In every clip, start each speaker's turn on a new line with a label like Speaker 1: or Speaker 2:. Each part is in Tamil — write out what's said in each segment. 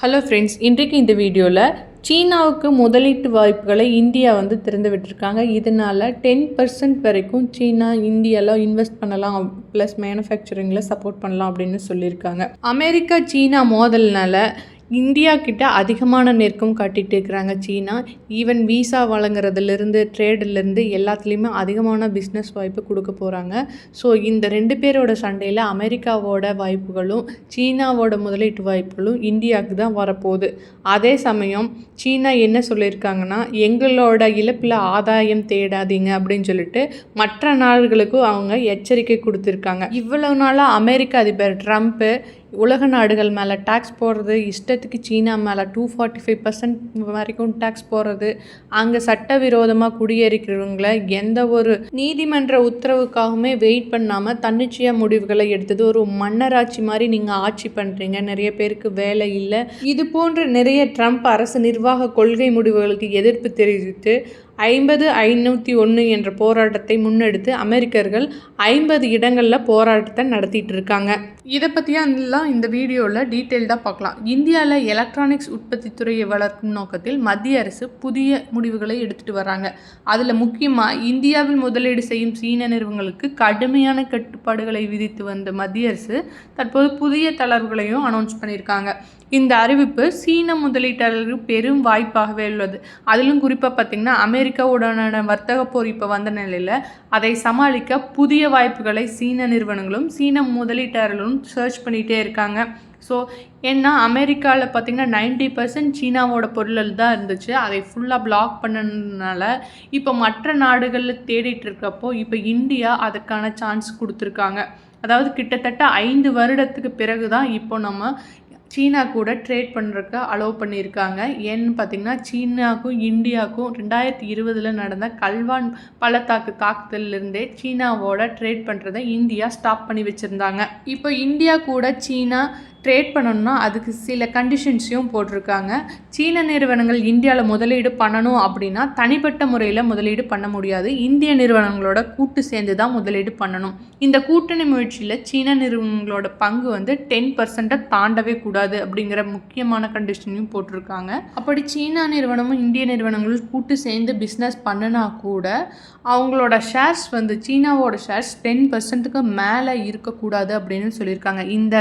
Speaker 1: ஹலோ ஃப்ரெண்ட்ஸ் இன்றைக்கு இந்த வீடியோவில் சீனாவுக்கு முதலீட்டு வாய்ப்புகளை இந்தியா வந்து திறந்து விட்டுருக்காங்க இதனால் டென் பர்சன்ட் வரைக்கும் சீனா இந்தியாவில் இன்வெஸ்ட் பண்ணலாம் ப்ளஸ் மேனுஃபேக்சரிங்கில் சப்போர்ட் பண்ணலாம் அப்படின்னு சொல்லியிருக்காங்க. அமெரிக்கா சீனா மோதல்னால இந்தியா கிட்ட அதிகமான நெருக்கம் காட்டிகிட்டு இருக்கிறாங்க சீனா. ஈவன் விசா வழங்குறதுலேருந்து ட்ரேடுலேருந்து எல்லாத்துலேயுமே அதிகமான பிஸ்னஸ் வாய்ப்பு கொடுக்க போகிறாங்க ஸோ இந்த ரெண்டு பேரோட சண்டையில் அமெரிக்காவோட வாய்ப்புகளும் சீனாவோட முதலீட்டு வாய்ப்புகளும் இந்தியாவுக்கு தான் வரப்போகுது. அதே சமயம் சீனா என்ன சொல்லியிருக்காங்கன்னா எங்களோட இழப்பில் ஆதாயம் தேடாதீங்க அப்படின்னு சொல்லிட்டு மற்ற நாடுகளுக்கும் அவங்க எச்சரிக்கை கொடுத்துருக்காங்க. இவ்வளவு நாளாக அமெரிக்க அதிபர் ட்ரம்ப்பு உலக நாடுகள் மேலே டேக்ஸ் போடுறது இஷ்டத்துக்கு சீனா மேலே டூ ஃபார்ட்டி ஃபைவ் பர்சன்ட் வரைக்கும் டேக்ஸ் போடுறது அங்கே சட்டவிரோதமாக குடியேறிக்கிறவங்களை எந்த ஒரு நீதிமன்ற உத்தரவுக்காகவுமே வெயிட் பண்ணாமல் தன்னிச்சையாக முடிவுகளை எடுத்தது. ஒரு மன்னராட்சி மாதிரி நீங்கள் ஆட்சி பண்ணுறீங்க நிறைய பேருக்கு வேலை இல்லை. இது போன்ற நிறைய ட்ரம்ப் அரசு நிர்வாக கொள்கை முடிவுகளுக்கு எதிர்ப்பு தெரிவித்து ஐம்பது ஐநூற்றி ஒன்று என்ற போராட்டத்தை முன்னெடுத்து அமெரிக்கர்கள் ஐம்பது இடங்களில் போராட்டத்தை நடத்திட்டு இருக்காங்க. இதை பற்றியெல்லாம் இந்த வீடியோவில் டீட்டெயில்டாக பார்க்கலாம். இந்தியாவில் எலக்ட்ரானிக்ஸ் உற்பத்தி துறையை வளர்க்கும் நோக்கத்தில் மத்திய அரசு புதிய முடிவுகளை எடுத்துகிட்டு வராங்க. அதில் முக்கியமாக இந்தியாவில் முதலீடு செய்யும் சீன நிறுவனங்களுக்கு கடுமையான கட்டுப்பாடுகளை விதித்து வந்த மத்திய அரசு தற்போது புதிய தளர்வுகளையும் அனௌன்ஸ் பண்ணியிருக்காங்க. இந்த அறிவிப்பு சீன முதலீட்டாளர்களுக்கு பெரும் வாய்ப்பாகவே உள்ளது. அதிலும் குறிப்பாக பார்த்திங்கன்னா அமெரிக்காவுடனான வர்த்தக போர் இப்போ வந்த நிலையில் அதை சமாளிக்க புதிய வாய்ப்புகளை சீன நிறுவனங்களும் சீன முதலீட்டாளர்களும் சர்ச் பண்ணிகிட்டே இருக்காங்க. ஸோ ஏன்னா அமெரிக்காவில் பார்த்திங்கன்னா நைன்டி பர்சன்ட் சீனாவோட பொருள் தான் இருந்துச்சு. அதை ஃபுல்லாக பிளாக் பண்ணதுனால இப்போ மற்ற நாடுகளில் தேடிட்டு இருக்கப்போ இப்போ இந்தியா அதுக்கான சான்ஸ் கொடுத்துருக்காங்க. அதாவது கிட்டத்தட்ட ஐந்து வருடத்துக்கு பிறகு தான் இப்போ நம்ம சீனா கூட ட்ரேட் பண்ணுறதுக்கு அலோவ் பண்ணியிருக்காங்க. ஏன்னு பார்த்தீங்கன்னா சீனாவுக்கும் இந்தியாவுக்கும் ரெண்டாயிரத்தி இருபதில் நடந்த கல்வான் பள்ளத்தாக்கு தாக்குதலிருந்தே சீனாவோட ட்ரேட் பண்ணுறதை இந்தியா ஸ்டாப் பண்ணி வச்சுருந்தாங்க. இப்போ இந்தியா கூட சீனா ட்ரேட் பண்ணணும்னா அதுக்கு சில கண்டிஷன்ஸையும் போட்டிருக்காங்க. சீன நிறுவனங்கள் இந்தியாவில் முதலீடு பண்ணணும் அப்படின்னா தனிப்பட்ட முறையில் முதலீடு பண்ண முடியாது. இந்திய நிறுவனங்களோட கூட்டு சேர்ந்து தான் முதலீடு பண்ணணும். இந்த கூட்டணி முயற்சியில் சீன நிறுவனங்களோட பங்கு வந்து டென் பர்சண்ட்டை தாண்டவே கூடாது அப்படிங்கிற முக்கியமான கண்டிஷனையும் போட்டிருக்காங்க. அப்படி சீனா நிறுவனமும் இந்திய நிறுவனங்களும் கூட்டு சேர்ந்து பிஸ்னஸ் பண்ணினா கூட அவங்களோட ஷேர்ஸ் வந்து சீனாவோட ஷேர்ஸ் டென் பர்சன்ட்டுக்கு மேலே இருக்கக்கூடாது அப்படின்னு சொல்லியிருக்காங்க. இந்த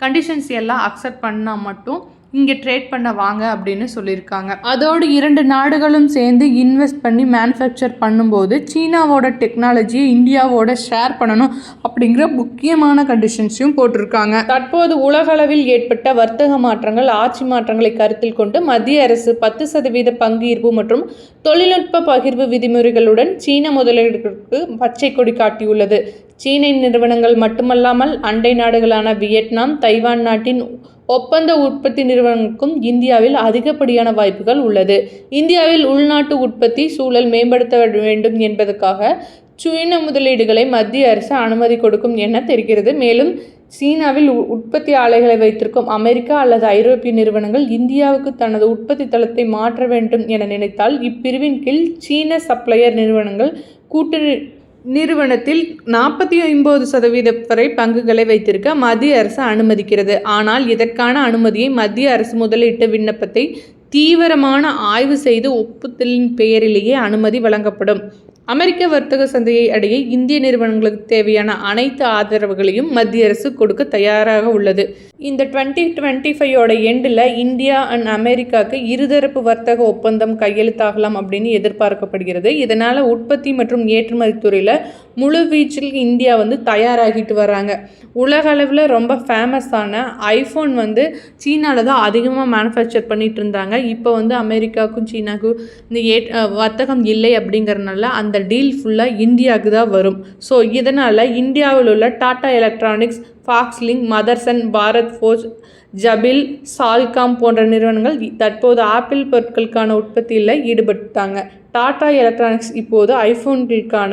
Speaker 1: கண்டிஷன்ஸ் எல்லாம் அக்செப்ட் பண்ணால் மட்டும் இங்கே ட்ரேட் பண்ண வாங்க அப்படின்னு சொல்லியிருக்காங்க. அதோடு இரண்டு நாடுகளும் சேர்ந்து இன்வெஸ்ட் பண்ணி மேனுஃபேக்சர் பண்ணும்போது சீனாவோட டெக்னாலஜியை இந்தியாவோட ஷேர் பண்ணணும் அப்படிங்கிற முக்கியமான கண்டிஷன்ஸையும் போட்டிருக்காங்க. தற்போது உலகளவில் ஏற்பட்ட வர்த்தக மாற்றங்கள் ஆட்சி மாற்றங்களை கருத்தில் கொண்டு மத்திய அரசு பத்து சதவீத பங்கீர்ப்பு மற்றும் தொழில்நுட்ப பகிர்வு விதிமுறைகளுடன் சீன முதலீடுகளுக்கு பச்சை கொடி காட்டியுள்ளது. சீன நிறுவனங்கள் மட்டுமல்லாமல் அண்டை நாடுகளான வியட்நாம் தைவான் நாட்டின் ஒப்பந்த உற்பத்தி நிறுவனங்களுக்கும் இந்தியாவில் அதிகப்படியான வாய்ப்புகள் உள்ளது. இந்தியாவில் உள்நாட்டு உற்பத்தி சூழல் மேம்படுத்த வேண்டும் என்பதற்காக சீன முதலீடுகளை மத்திய அரசு அனுமதி கொடுக்கும் என தெரிகிறது. மேலும் சீனாவில் உற்பத்தி ஆலைகளை வைத்திருக்கும் அமெரிக்கா அல்லது ஐரோப்பிய நிறுவனங்கள் இந்தியாவுக்கு தனது உற்பத்தி தளத்தை மாற்ற வேண்டும் என நினைத்தால் இப்பிரிவின் கீழ் சீன சப்ளையர் நிறுவனங்கள் கூட்டு நிறுவனத்தில் நாற்பத்தி ஒன்பது சதவீத வரை பங்குகளை வைத்திருக்க மத்திய அரசு அனுமதிக்கிறது. ஆனால் இதற்கான அனுமதியை மத்திய அரசு முதலீட்டு விண்ணப்பத்தை தீவிரமான ஆய்வு செய்து ஒப்புதலின் பெயரிலேயே அனுமதி வழங்கப்படும். அமெரிக்க வர்த்தக சந்தையை அடைய இந்திய நிறுவனங்களுக்கு தேவையான அனைத்து ஆதரவுகளையும் மத்திய அரசு கொடுக்க தயாராக உள்ளது. இந்த டுவெண்ட்டி டுவெண்ட்டி ஃபைவோட எண்டில் இந்தியா அண்ட் அமெரிக்காவுக்கு இருதரப்பு வர்த்தக ஒப்பந்தம் கையெழுத்தாகலாம் அப்படின்னு எதிர்பார்க்கப்படுகிறது. இதனால் உற்பத்தி மற்றும் ஏற்றுமதி துறையில் முழு வீச்சில் இந்தியா வந்து தயாராகிட்டு வராங்க. உலக அளவில் ரொம்ப ஃபேமஸான ஐஃபோன் வந்து சீனாவில் தான் அதிகமாக மேனுஃபேக்சர் பண்ணிகிட்டு இருந்தாங்க. இப்போ வந்து அமெரிக்காவுக்கும் சீனாவுக்கும் இந்த ஏ வர்த்தகம் இல்லை அப்படிங்கிறனால அந்த டீல் ஃபுல்லாக இந்தியாவுக்கு தான் வரும். ஸோ இதனால் இந்தியாவில் உள்ள Tata electronics Foxlink Motherson Bharat Forge Jabil Salcomp போன்ற நிறுவனங்கள் தற்போது ஆப்பிள் பொருட்களுக்கான உற்பத்தியில் ஈடுபட்டாங்க. டாடா எலக்ட்ரானிக்ஸ் இப்போது ஐஃபோன்களுக்கான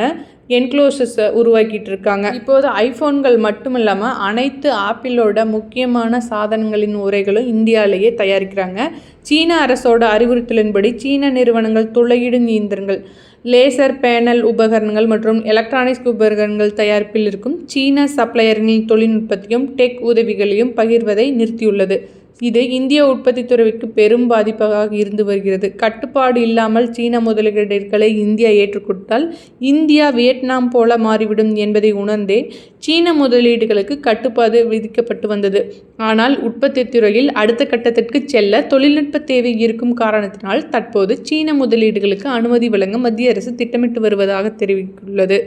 Speaker 1: என்க்ளோசஸை உருவாக்கிட்டு இருக்காங்க இப்போது ஐஃபோன்கள் மட்டும் இல்லாமல் அனைத்து ஆப்பிளோட முக்கியமான சாதனங்களின் உரைகளும் இந்தியாவிலேயே தயாரிக்கிறாங்க. சீன அரசோட அறிவுறுத்தலின்படி சீன நிறுவனங்கள் துளையிடும் இயந்திரங்கள் லேசர் பேனல் உபகரணங்கள் மற்றும் எலக்ட்ரானிக்ஸ் உபகரணங்கள் தயாரிப்பில் இருக்கும் சீன சப்ளையர்களின் தொழில்நுட்பத்தையும் டெக் உதவிகளையும் பகிர்வதை நிறுத்தியுள்ளது. இது இந்திய உற்பத்தி துறைக்கு பெரும் பாதிப்பாக இருந்து வருகிறது. கட்டுப்பாடு இல்லாமல் சீன முதலீடுகளை இந்தியா ஏற்றுக்கொண்டால் இந்தியா வியட்நாம் போல மாறிவிடும் என்பதை உணர்ந்தே சீன முதலீடுகளுக்கு கட்டுப்பாடு விதிக்கப்பட்டு வந்தது. ஆனால் உற்பத்தி துறையில் அடுத்த கட்டத்திற்கு செல்ல தொழில்நுட்ப தேவை இருக்கும் காரணத்தினால் தற்போது சீன முதலீடுகளுக்கு அனுமதி வழங்க மத்திய அரசு திட்டமிட்டு வருவதாக தெரிவித்துள்ளது.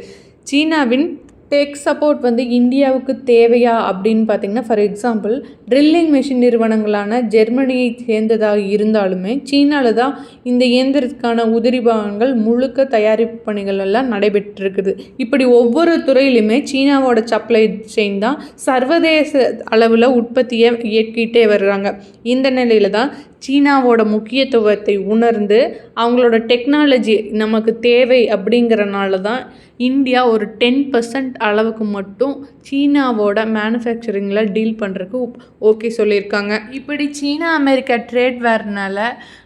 Speaker 1: சீனாவின் டெக் சப்போர்ட் வந்து இந்தியாவுக்கு தேவையா அப்படின்னு பார்த்தீங்கன்னா ஃபார் எக்ஸாம்பிள் ட்ரில்லிங் மெஷின் நிறுவனங்களான ஜெர்மனியை சேர்ந்ததாக இருந்தாலுமே சீனாவில் தான் இந்த இயந்திரத்துக்கான உதிரி பாகங்கள் முழுக்க தயாரிப்பு பணிகள் எல்லாம் நடைபெற்றிருக்குது. இப்படி ஒவ்வொரு துறையிலுமே சீனாவோட சப்ளை செயின் தான் சர்வதேச அளவில் உற்பத்தியை இயக்கிட்டே வர்றாங்க. இந்த நிலையில் தான் சீனாவோட முக்கியத்துவத்தை உணர்ந்து அவங்களோட டெக்னாலஜி நமக்கு தேவை அப்படிங்கிறனால தான் இந்தியா ஒரு டென் பர்சன்ட் அளவுக்கு மட்டும் சீனாவோட மேனுஃபேக்சரிங்கில் டீல் பண்ணுறதுக்கு ஓகே சொல்லியிருக்காங்க. இப்படி சீனா அமெரிக்கா ட்ரேட் வேர்னால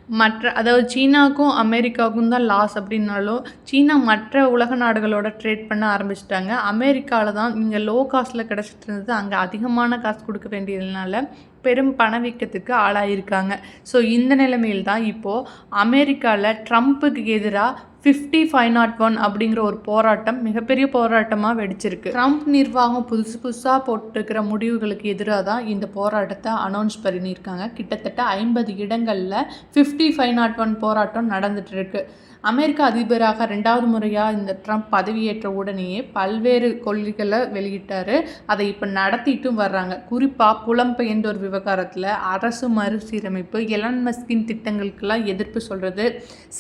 Speaker 1: மற்ற அதாவது சீனாவுக்கும் அமெரிக்காவுக்கும் தான் லாஸ் அப்படின்னாலும் சீனா மற்ற உலக நாடுகளோட ட்ரேட் பண்ண ஆரம்பிச்சிட்டாங்க. அமெரிக்காவில் தான் இங்கே லோ காஸ்ட்டில் கிடச்சிட்டு இருந்தது. அங்கே அதிகமான காசு கொடுக்க வேண்டியதுனால பெரும் பணவீக்கத்துக்கு ஆளாயிருக்காங்க. ஸோ இந்த நிலைமையில் தான் இப்போது அமெரிக்காவில் ட்ரம்ப்புக்கு எதிராக ஃபிஃப்டி ஃபைவ் நாட் ஒன் அப்படிங்கிற ஒரு போராட்டம் மிகப்பெரிய போராட்டமாக வெடிச்சிருக்கு. ட்ரம்ப் நிர்வாகம் புதுசு புதுசாக போட்டிருக்கிற முடிவுகளுக்கு எதிராக தான் இந்த போராட்டத்தை அனௌன்ஸ் பண்ணியிருக்காங்க. கிட்டத்தட்ட ஐம்பது இடங்களில் ஃபிஃப்டி ஃபைவ் நாட் ஒன் போராட்டம் நடந்துட்டு இருக்கு. அமெரிக்க அதிபராக ரெண்டாவது முறையாக இந்த ட்ரம்ப் பதவியேற்ற உடனேயே பல்வேறு கொள்கைகளை வெளியிட்டார். அதை இப்போ நடத்திட்டும் வர்றாங்க. குறிப்பாக புலம்பெயர்ந்தோர் விவகாரத்தில் அரசு மறுசீரமைப்பு எலன் மஸ்கின் திட்டங்களுக்கெல்லாம் எதிர்ப்பு சொல்கிறது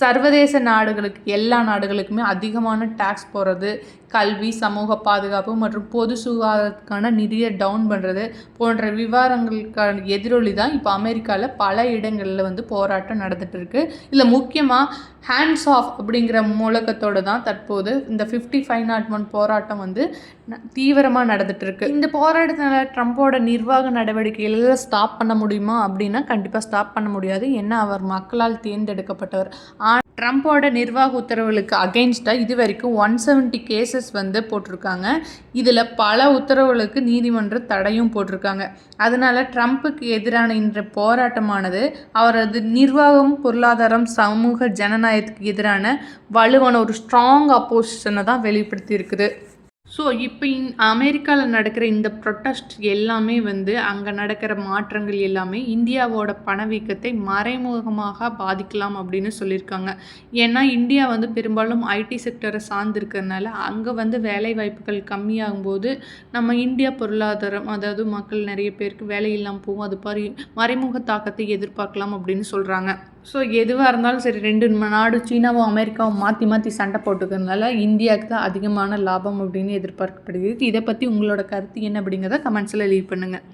Speaker 1: சர்வதேச நாடுகளுக்கு எல்லா நாடுகளுக்குமே அதிகமான டேக்ஸ் போடுறது கல்வி சமூக பாதுகாப்பு மற்றும் பொது சுகாதாரத்துக்கான நிதியை டவுன் பண்ணுறது போன்ற விவகாரங்களுக்கான எதிரொலி தான் இப்போ அமெரிக்காவில் பல இடங்களில் வந்து போராட்டம் நடந்துகிட்டு இருக்குது இதில் முக்கியமாக ஹேண்ட்ஸ் ஆஃப் அப்படிங்கிற மூலக்கத்தோடு தான் தற்போது இந்த ஃபிஃப்டி ஃபைவ் நாட் ஒன் போராட்டம் வந்து தீவிரமாக நடந்துட்டு இருக்கு இந்த போராட்டத்தினால ட்ரம்ப்போட நிர்வாக நடவடிக்கைகளில் ஸ்டாப் பண்ண முடியுமா அப்படின்னா கண்டிப்பாக ஸ்டாப் பண்ண முடியாது. ஏன்னா அவர் மக்களால் தேர்ந்தெடுக்கப்பட்டவர். ஆனால் ட்ரம்ப்போட நிர்வாக உத்தரவுகளுக்கு அகெயின்ஸ்டாக இது வரைக்கும் ஒன் செவன்ட்டி கேசஸ் வந்து போட்டிருக்காங்க. இதில் பல உத்தரவுகளுக்கு நீதிமன்ற தடையும் போட்டிருக்காங்க. அதனால் ட்ரம்ப்புக்கு எதிரான இந்த போராட்டமானது அவரது நிர்வாகம் பொருளாதாரம் சமூக ஜனநாயகத்துக்கு எதிரான வலுவான ஒரு ஸ்ட்ராங் அப்போசிஷனை தான் வெளிப்படுத்தி இருக்குது ஸோ இப்போ இந் அமெரிக்காவில் நடக்கிற இந்த ப்ரொட்டஸ்ட் எல்லாமே வந்து அங்கே நடக்கிற மாற்றங்கள் எல்லாமே இந்தியாவோட பணவீக்கத்தை மறைமுகமாக பாதிக்கலாம் அப்படின்னு சொல்லியிருக்காங்க. ஏன்னா இந்தியா வந்து பெரும்பாலும் ஐடி செக்டரை சார்ந்திருக்கிறதுனால அங்கே வந்து வேலை வாய்ப்புகள் கம்மியாகும்போது நம்ம இந்தியா பொருளாதாரம் அதாவது மக்கள் நிறைய பேருக்கு வேலை இல்லாமல் போகும் அது மாதிரி மறைமுக தாக்கத்தை எதிர்பார்க்கலாம் அப்படின்னு சொல்கிறாங்க ஸோ எதுவாக இருந்தாலும் சரி ரெண்டு நாடு சீனாவும் அமெரிக்காவும் மாற்றி மாற்றி சண்டை போட்டுக்கிறதுனால இந்தியாவுக்கு தான் அதிகமான லாபம் அப்படின்னு எதிர்பார்க்கப்படுகிறது. இதை பற்றி உங்களோட கருத்து என்ன அப்படிங்கிறத கமெண்ட்ஸில் லீவ் பண்ணுங்கள்